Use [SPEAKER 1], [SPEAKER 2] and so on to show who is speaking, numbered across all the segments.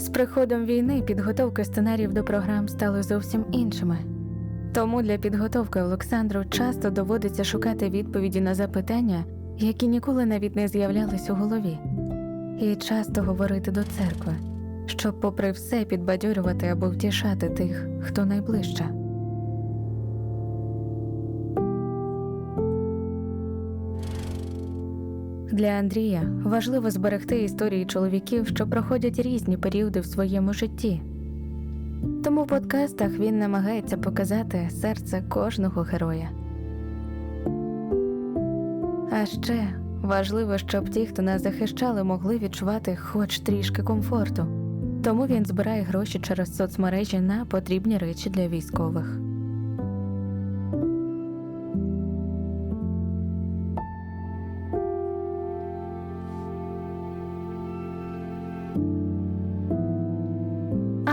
[SPEAKER 1] З приходом війни підготовка сценаріїв до програм стали зовсім іншими. Тому для підготовки Олександру часто доводиться шукати відповіді на запитання, які ніколи навіть не з'являлись у голові, і часто говорити до церкви, щоб, попри все, підбадьорювати або втішати тих, хто найближче. Для Андрія важливо зберегти історії чоловіків, що проходять різні періоди в своєму житті. Тому в подкастах він намагається показати серце кожного героя. А ще важливо, щоб ті, хто нас захищали, могли відчувати хоч трішки комфорту. Тому він збирає гроші через соцмережі на потрібні речі для військових.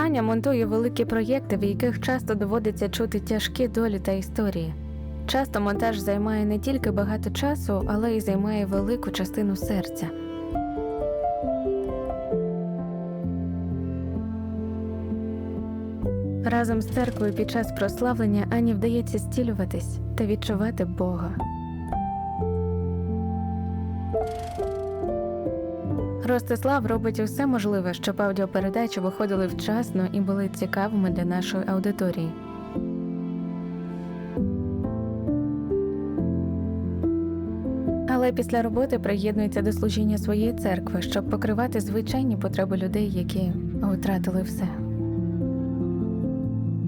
[SPEAKER 1] Аня монтує великі проєкти, в яких часто доводиться чути тяжкі долі та історії. Часто монтаж займає не тільки багато часу, але й займає велику частину серця. Разом з церквою під час прославлення Ані вдається зцілюватись та відчувати Бога. Ростислав робить усе можливе, щоб аудіопередачі виходили вчасно і були цікавими для нашої аудиторії. Але після роботи приєднується до служіння своєї церкви, щоб покривати звичайні потреби людей, які втратили все.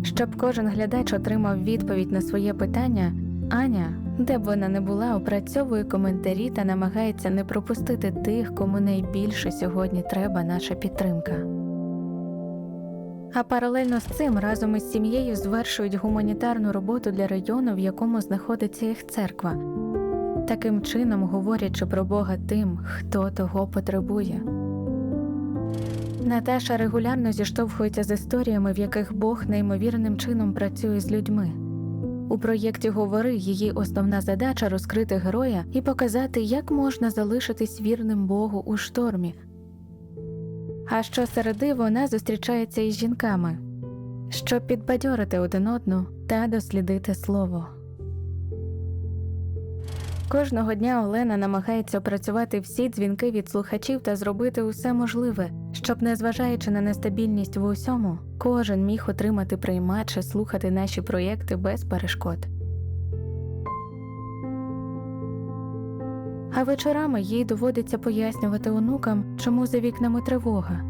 [SPEAKER 1] Щоб кожен глядач отримав відповідь на своє питання, Аня, де б вона не була, опрацьовує коментарі та намагається не пропустити тих, кому найбільше сьогодні треба наша підтримка. А паралельно з цим разом із сім'єю звершують гуманітарну роботу для району, в якому знаходиться їх церква, таким чином говорячи про Бога тим, хто того потребує. Наташа регулярно зіштовхується з історіями, в яких Бог неймовірним чином працює з людьми. У проєкті Говори її основна задача розкрити героя і показати, як можна залишитись вірним Богу у штормі. А щосереди вона зустрічається із жінками, щоб підбадьорити один одну та дослідити слово. Кожного дня Олена намагається опрацювати всі дзвінки від слухачів та зробити усе можливе, щоб, незважаючи на нестабільність в усьому, кожен міг отримати приймач і слухати наші проєкти без перешкод. А вечорами їй доводиться пояснювати онукам, чому за вікнами тривога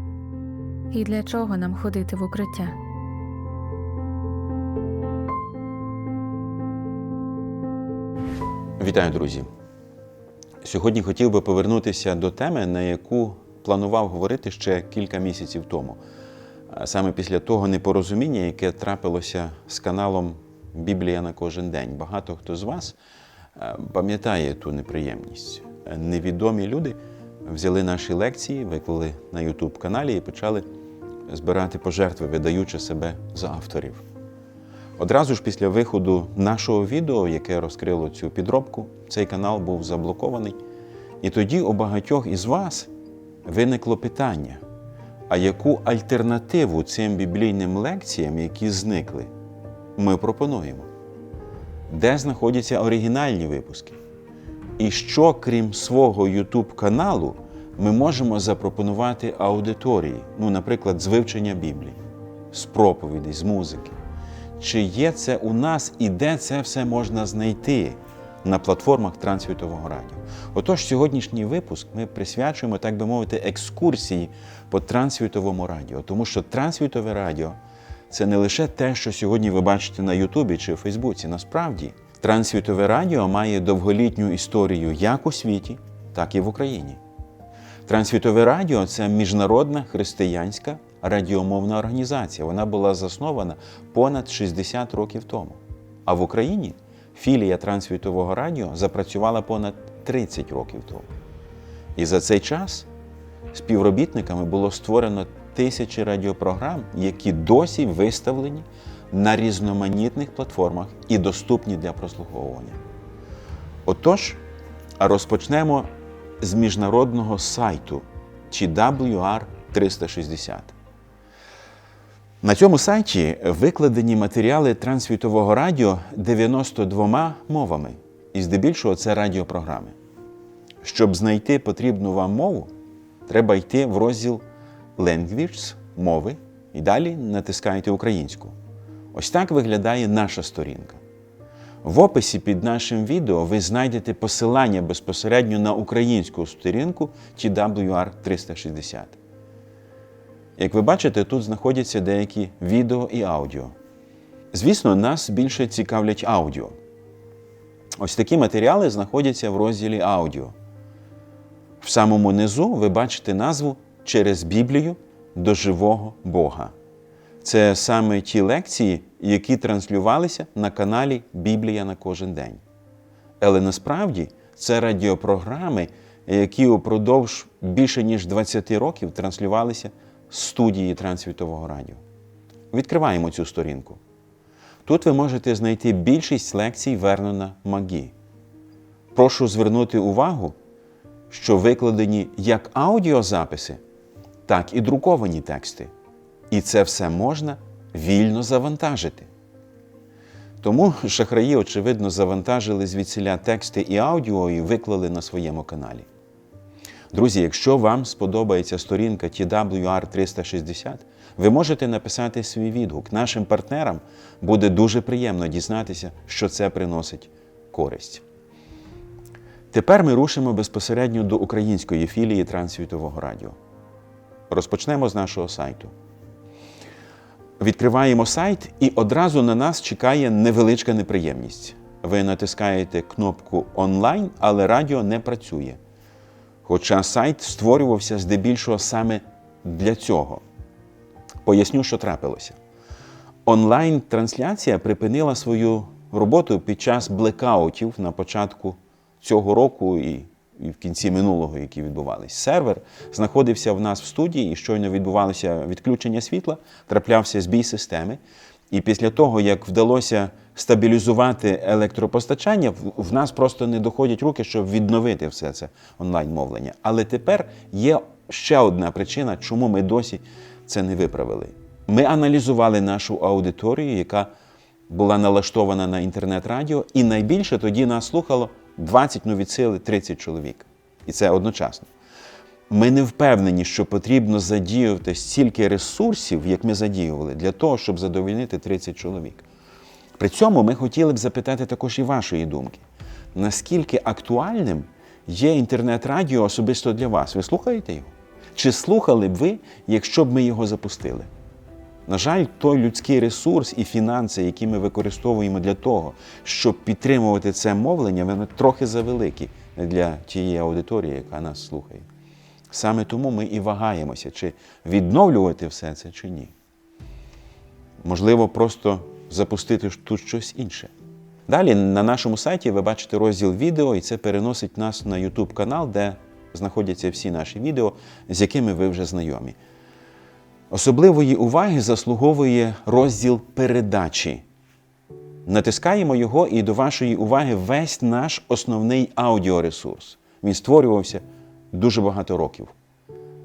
[SPEAKER 1] і для чого нам ходити в укриття.
[SPEAKER 2] Вітаю, друзі! Сьогодні хотів би повернутися до теми, на яку планував говорити ще кілька місяців тому. Саме після того непорозуміння, яке трапилося з каналом Біблія на кожен день. Багато хто з вас пам'ятає ту неприємність. Невідомі люди взяли наші лекції, виклали на YouTube каналі і почали збирати пожертви, видаючи себе за авторів. Одразу ж після виходу нашого відео, яке розкрило цю підробку, цей канал був заблокований. І тоді у багатьох із вас виникло питання: а яку альтернативу цим біблійним лекціям, які зникли, ми пропонуємо? Де знаходяться оригінальні випуски? І що, крім свого YouTube каналу, ми можемо запропонувати аудиторії, ну, наприклад, з вивчення Біблії, з проповідей, з музики. Чи є це у нас і де це все можна знайти на платформах Трансвітового радіо? Отож, сьогоднішній випуск ми присвячуємо, так би мовити, екскурсії по Трансвітовому радіо, тому що Трансвітове радіо це не лише те, що сьогодні ви бачите на Ютубі чи Фейсбуці. Насправді, Трансвітове радіо має довголітню історію як у світі, так і в Україні. Трансвітове радіо це міжнародна християнська радіомовна організація. Вона була заснована понад 60 років тому. А в Україні філія Трансвітового радіо запрацювала понад 30 років тому. І за цей час співробітниками було створено тисячі радіопрограм, які досі виставлені на різноманітних платформах і доступні для прослуховування. Отож, розпочнемо з міжнародного сайту чи WR 360. На цьому сайті викладені матеріали трансвітового радіо 92 мовами, і здебільшого це радіопрограми. Щоб знайти потрібну вам мову, треба йти в розділ Languages мови і далі натискаєте українську. Ось так виглядає наша сторінка. В описі під нашим відео ви знайдете посилання безпосередньо на українську сторінку TWR 360. Як ви бачите, тут знаходяться деякі відео і аудіо. Звісно, нас більше цікавлять аудіо. Ось такі матеріали знаходяться в розділі аудіо. В самому низу ви бачите назву Через Біблію до живого Бога. Це саме ті лекції, які транслювалися на каналі Біблія на кожен день. Але насправді це радіопрограми, які упродовж більше ніж 20 років транслювалися студії Трансвітового радіо. Відкриваємо цю сторінку. Тут ви можете знайти більшість лекцій Вернона Магі. Прошу звернути увагу, що викладені як аудіозаписи, так і друковані тексти. І це все можна вільно завантажити. Тому шахраї, очевидно, завантажили звідсіля тексти і аудіо і виклали на своєму каналі. Друзі, якщо вам сподобається сторінка TWR 360, ви можете написати свій відгук. Нашим партнерам буде дуже приємно дізнатися, що це приносить користь. Тепер ми рушимо безпосередньо до української філії Трансвітового радіо. Розпочнемо з нашого сайту. Відкриваємо сайт, і одразу на нас чекає невеличка неприємність. Ви натискаєте кнопку онлайн, але радіо не працює. Хоча сайт створювався здебільшого саме для цього. Поясню, що трапилося. Онлайн-трансляція припинила свою роботу під час блекаутів на початку цього року і, і в кінці минулого, які відбувалися. Сервер знаходився в нас в студії, і щойно відбувалося відключення світла, траплявся збій системи. І після того, як вдалося стабілізувати електропостачання, в- нас просто не доходять руки, щоб відновити все це онлайн-мовлення. Але тепер є ще одна причина, чому ми досі це не виправили. Ми аналізували нашу аудиторію, яка була налаштована на інтернет-радіо, і найбільше тоді нас слухало 20, ну від сили 30 чоловік. І це одночасно. Ми не впевнені, що потрібно задіювати стільки ресурсів, як ми задіювали, для того, щоб задовольнити 30 чоловік. При цьому ми хотіли б запитати також і вашої думки. Наскільки актуальним є інтернет-радіо особисто для вас? Ви слухаєте його? Чи слухали б ви, якщо б ми його запустили? На жаль, той людський ресурс і фінанси, які ми використовуємо для того, щоб підтримувати це мовлення, вони трохи завеликі для тієї аудиторії, яка нас слухає. Саме тому ми і вагаємося, чи відновлювати все це, чи ні. Можливо, просто запустити тут щось інше. Далі на нашому сайті ви бачите розділ відео, і це переносить нас на YouTube канал, де знаходяться всі наші відео, з якими ви вже знайомі. Особливої уваги заслуговує розділ передачі. Натискаємо його, і до вашої уваги весь наш основний аудіоресурс. Він створювався дуже багато років.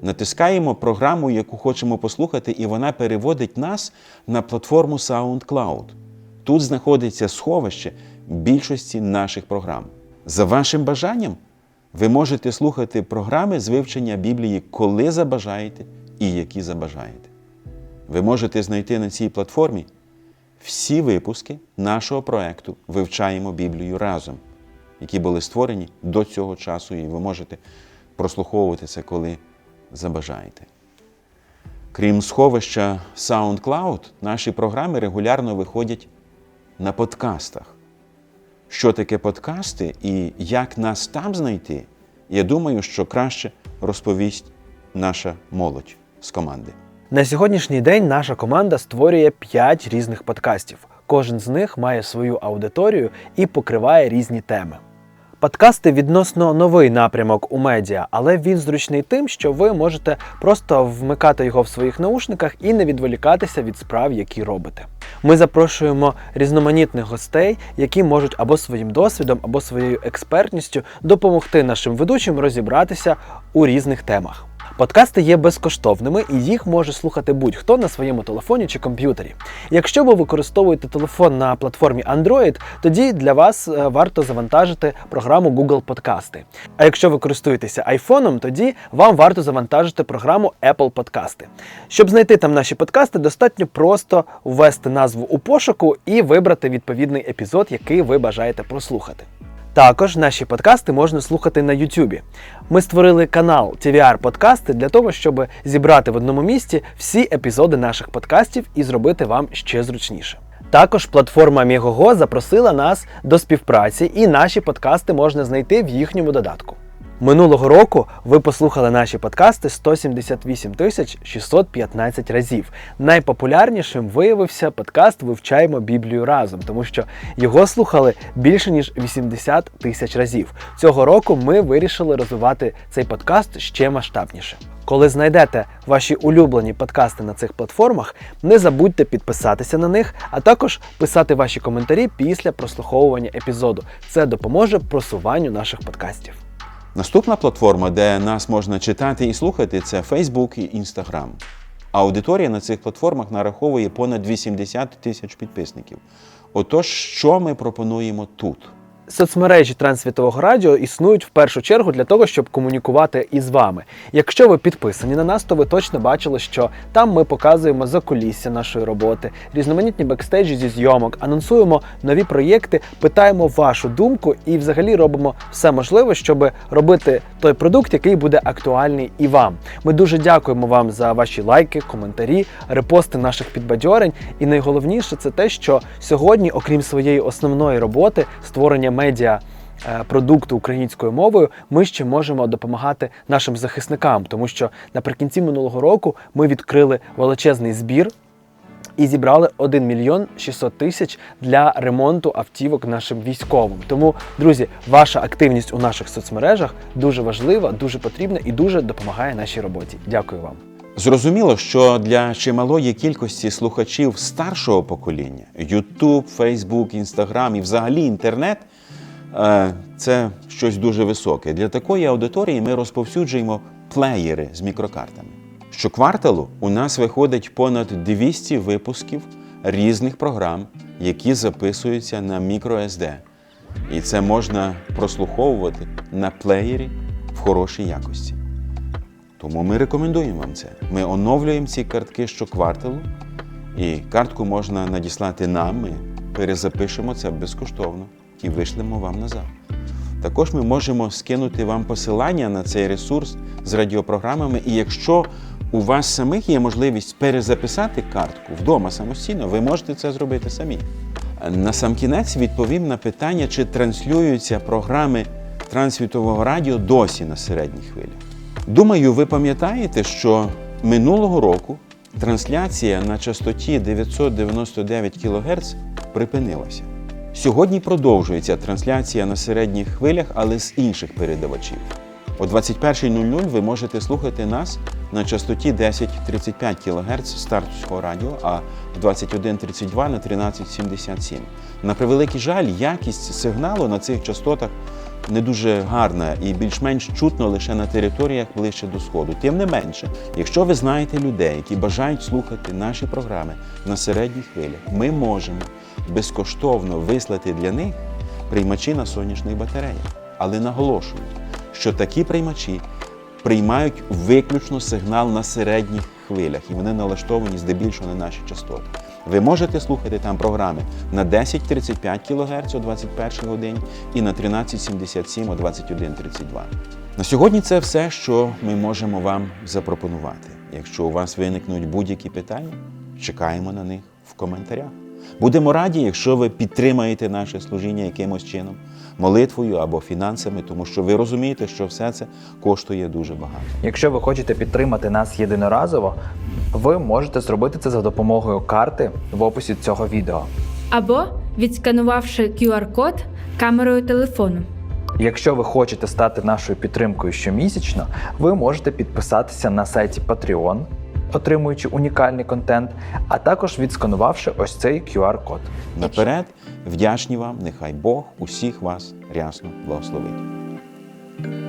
[SPEAKER 2] Натискаємо програму, яку хочемо послухати, і вона переводить нас на платформу SoundCloud. Тут знаходиться сховище більшості наших програм. За вашим бажанням, ви можете слухати програми з вивчення Біблії, коли забажаєте і які забажаєте. Ви можете знайти на цій платформі всі випуски нашого проекту Вивчаємо Біблію разом, які були створені до цього часу, і ви можете прослуховувати це, коли забажаєте. Крім сховища SoundCloud, наші програми регулярно виходять на подкастах. Що таке подкасти і як нас там знайти, я думаю, що краще розповість наша молодь з команди.
[SPEAKER 3] На сьогоднішній день наша команда створює 5 різних подкастів. Кожен з них має свою аудиторію і покриває різні теми. Подкасти відносно новий напрямок у медіа, але він зручний тим, що ви можете просто вмикати його в своїх наушниках і не відволікатися від справ, які робите. Ми запрошуємо різноманітних гостей, які можуть або своїм досвідом, або своєю експертністю допомогти нашим ведучим розібратися у різних темах. Подкасти є безкоштовними і їх може слухати будь-хто на своєму телефоні чи комп'ютері. Якщо ви використовуєте телефон на платформі Android, тоді для вас е, варто завантажити програму Google Подкасти. А якщо ви користуєтеся айфоном, тоді вам варто завантажити програму Apple Подкасти. Щоб знайти там наші подкасти, достатньо просто ввести назву у пошуку і вибрати відповідний епізод, який ви бажаєте прослухати. Також наші подкасти можна слухати на Ютубі. Ми створили канал TVR Подкасти для того, щоб зібрати в одному місці всі епізоди наших подкастів і зробити вам ще зручніше. Також платформа Мігого запросила нас до співпраці, і наші подкасти можна знайти в їхньому додатку. Минулого року ви послухали наші подкасти 178 тисяч 615 разів. Найпопулярнішим виявився подкаст Вивчаємо Біблію разом, тому що його слухали більше ніж 80 тисяч разів. Цього року ми вирішили розвивати цей подкаст ще масштабніше. Коли знайдете ваші улюблені подкасти на цих платформах, не забудьте підписатися на них, а також писати ваші коментарі після прослуховування епізоду. Це допоможе просуванню наших подкастів.
[SPEAKER 2] Наступна платформа, де нас можна читати і слухати, це Facebook і Instagram. Аудиторія на цих платформах нараховує понад 80 тисяч підписників. Отож, що ми пропонуємо тут?
[SPEAKER 3] Соцмережі Трансвітового радіо існують в першу чергу для того, щоб комунікувати із вами. Якщо ви підписані на нас, то ви точно бачили, що там ми показуємо закулісся нашої роботи, різноманітні бекстейджі зі зйомок, анонсуємо нові проєкти, питаємо вашу думку і взагалі робимо все можливе, щоб робити той продукт, який буде актуальний і вам. Ми дуже дякуємо вам за ваші лайки, коментарі, репости наших підбадьорень. І найголовніше це те, що сьогодні, окрім своєї основної роботи, створення медіа. е, Продукту українською мовою ми ще можемо допомагати нашим захисникам, тому що наприкінці минулого року ми відкрили величезний збір і зібрали 1 мільйон 600 тисяч для ремонту автівок нашим військовим. Тому, друзі, ваша активність у наших соцмережах дуже важлива, дуже потрібна і дуже допомагає нашій роботі. Дякую вам.
[SPEAKER 2] Зрозуміло, що для чималої кількості слухачів старшого покоління YouTube, Facebook, Instagram і взагалі інтернет це щось дуже високе. Для такої аудиторії ми розповсюджуємо плеєри з мікрокартами. Щокварталу у нас виходить понад 200 випусків різних програм, які записуються на microSD. І це можна прослуховувати на плеєрі в хорошій якості. Тому ми рекомендуємо вам це. Ми оновлюємо ці картки щокварталу, і картку можна надіслати нам. Ми перезапишемо це безкоштовно і вишлемо вам назад. Також ми можемо скинути вам посилання на цей ресурс з радіопрограмами. І якщо у вас самих є можливість перезаписати картку вдома самостійно, ви можете це зробити самі. На сам кінець відповім на питання, чи транслюються програми трансвітового радіо досі на середніх хвилях. Думаю, ви пам'ятаєте, що минулого року трансляція на частоті 999 кГц припинилася. Сьогодні продовжується трансляція на середніх хвилях, але з інших передавачів. О 21.00 ви можете слухати нас на частоті 1035 кГц стартовського радіо, а в 21.32 на 13.77. На превеликий жаль, якість сигналу на цих частотах не дуже гарна і більш-менш чутно лише на територіях ближче до сходу. Тим не менше, якщо ви знаєте людей, які бажають слухати наші програми на середніх хвилях, ми можемо безкоштовно вислати для них приймачі на сонячних батареях. Але наголошую, що такі приймачі приймають виключно сигнал на середніх хвилях, і вони налаштовані здебільшого на наші частоти. Ви можете слухати там програми на 1035 кГц о 21 годині і на 1377 о 21.32. На сьогодні це все, що ми можемо вам запропонувати. Якщо у вас виникнуть будь-які питання, чекаємо на них в коментарях. Будемо раді, якщо ви підтримаєте наше служіння якимось чином, молитвою або фінансами, тому що ви розумієте, що все це коштує дуже багато.
[SPEAKER 4] Якщо ви хочете підтримати нас єдиноразово, ви можете зробити це за допомогою карти в описі цього відео.
[SPEAKER 5] або відсканувавши QR-код камерою телефону.
[SPEAKER 4] Якщо ви хочете стати нашою підтримкою щомісячно, ви можете підписатися на сайті Patreon, отримуючи унікальний контент, а також відсканувавши ось цей QR-код.
[SPEAKER 2] Наперед, вдячні вам, нехай Бог усіх вас рясно благословить.